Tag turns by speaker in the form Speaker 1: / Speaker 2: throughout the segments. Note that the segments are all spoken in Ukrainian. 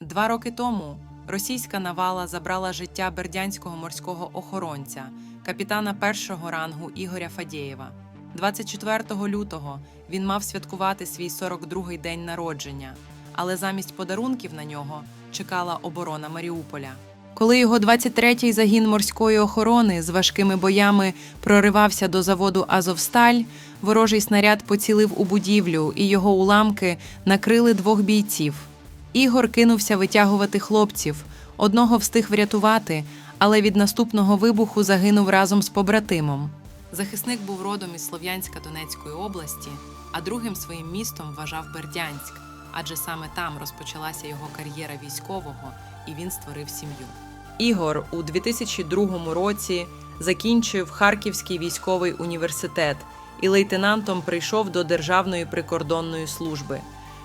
Speaker 1: Два роки тому російська навала забрала життя бердянського морського охоронця, капітана першого рангу Ігоря Фадєєва. 24 лютого він мав святкувати свій 42-й день народження, але замість подарунків на нього чекала оборона Маріуполя. Коли його 23-й загін морської охорони з важкими боями проривався до заводу Азовсталь, ворожий снаряд поцілив у будівлю, і його уламки накрили двох бійців. Ігор кинувся витягувати хлопців. Одного встиг врятувати, але від наступного вибуху загинув разом з побратимом. Захисник був родом із Слов'янська Донецької області, а другим своїм містом вважав Бердянськ, адже саме там розпочалася його кар'єра військового, і він створив сім'ю. Ігор у 2002 році закінчив Харківський військовий університет і лейтенантом прийшов до Державної прикордонної служби.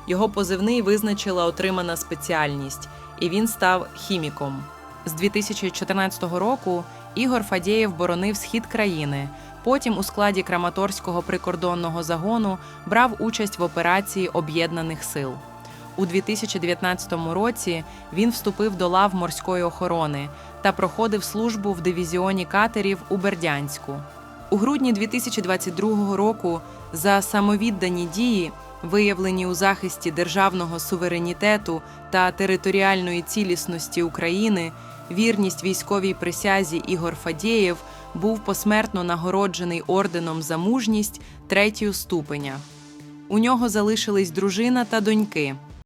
Speaker 1: Його позивний визначила отримана спеціальність, і він став хіміком. З 2014 року Ігор Фадєєв боронив схід країни. Потім у складі Краматорського прикордонного загону брав участь в операції Об'єднаних сил. У 2019 році він вступив до лав морської охорони та проходив службу в дивізіоні катерів у Бердянську. У грудні 2022 року за самовіддані дії, виявлені у захисті державного суверенітету та територіальної цілісності України, вірність військовій присязі Ігор Фадєєв був посмертно нагороджений орденом за мужність третього ступеня. У нього залишились дружина та доньки.